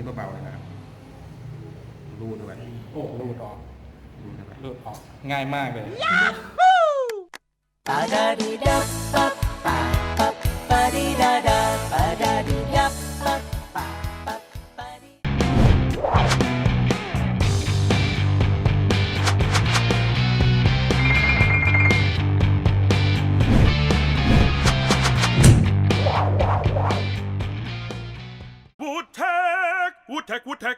นี้เบาๆเลยนะครับรูดด้วยโอ้รูดออกรูดด้วยรูดออกง่ายมากเลย Ba da dee da ba ba ba ทควูดเทค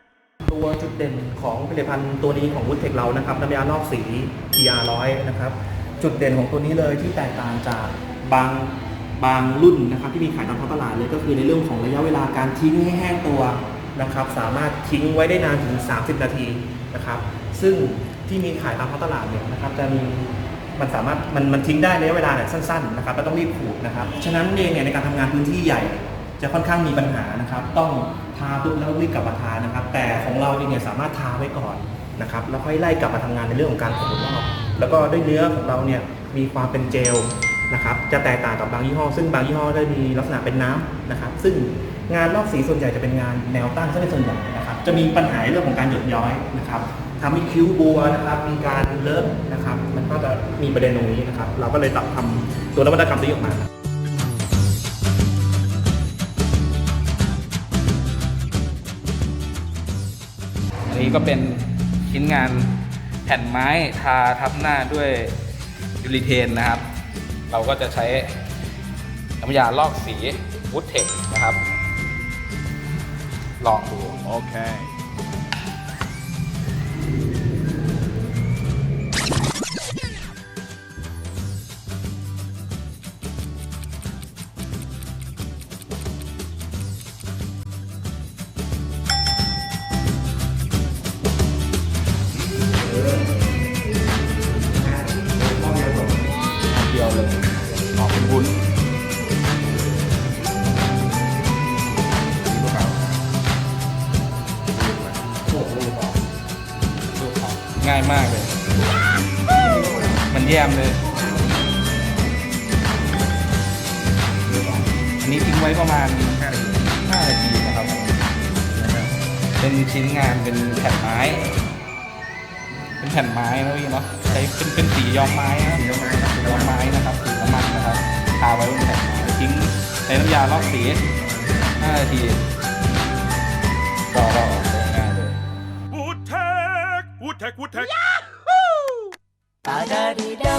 ตัวจุดเด่นของผลิตภัณฑ์ตัวนี้ของวุฒเทคเรานะครับน้ำยาลอกสี TR 100นะครับจุดเด่นของตัวนี้เลยที่แตกต่างจากบางบางรุ่นนะครับที่มีขายตามท้องตลาดเลยก็คือในเรื่องของระยะเวลาการทิ้งให้แห้งตัวนะครับสามารถทิ้งไว้ได้นานถึง 30 นาทีนะครับซึ่งที่มีขายตามท้องตลาดเนี่ยนะครับจะมีมันสามารถมันมันทิ้งได้ระยะเวลาเนี่ยสั้นๆนะครับแล้วต้องรีบขูดนะครับฉะนั้นเองเนี่ยในการทำงานพื้นที่ใหญ่ จะค่อนข้างมีปัญหานะครับต้อง ทาปุ๊บแล้วรีบกลับมาทานะครับ แต่ของเราเองเนี่ยสามารถทาไว้ก่อนนะครับแล้วค่อยไล่กลับมาทำงานในเรื่องของการขูดลอกแล้วก็ด้วยเนื้อของเราเนี่ยมีความเป็นเจลนะครับจะแตกต่างกับบางยี่ห้อ ซึ่งบางยี่ห้อได้มีลักษณะเป็นน้ำนะครับ ซึ่งงานลอกสีส่วนใหญ่จะเป็นงานแนวตั้งซะเป็นส่วนใหญ่นะครับ จะมีปัญหาเรื่องของการหยดย้อยนะครับทำให้คิ้วบัวนะครับ มีการเลอะนะครับ มันก็จะมีประเด็นตรงนี้นะครับ เราก็เลยตัดทำตัวนวัตกรรมนี้ออกมา นี้ก็เป็นชิ้นงานแผ่นไม้ทาทับหน้าด้วยยูริเทนนะครับ เราก็จะใช้น้ำยาลอกสีวูดเทคนะครับ ลองดูโอเค ง่ายมากเลย มันแยมเลย อันนี้ทิ้งไว้ประมาณ5นาทีนะครับ เป็นชิ้นงานเป็นแผ่นไม้ เป็นแผ่นไม้นะพี่เนาะ ใช้เป็นเป็นสีย้อมไม้นะสีย้อมไม้นะสีย้อมไม้นะครับสีน้ำมันนะครับทาไว้บนแผ่นไม้ทิ้งในน้ำยาลอกสี5นาที วูดเทควูดเทควูดเทค Ba da dee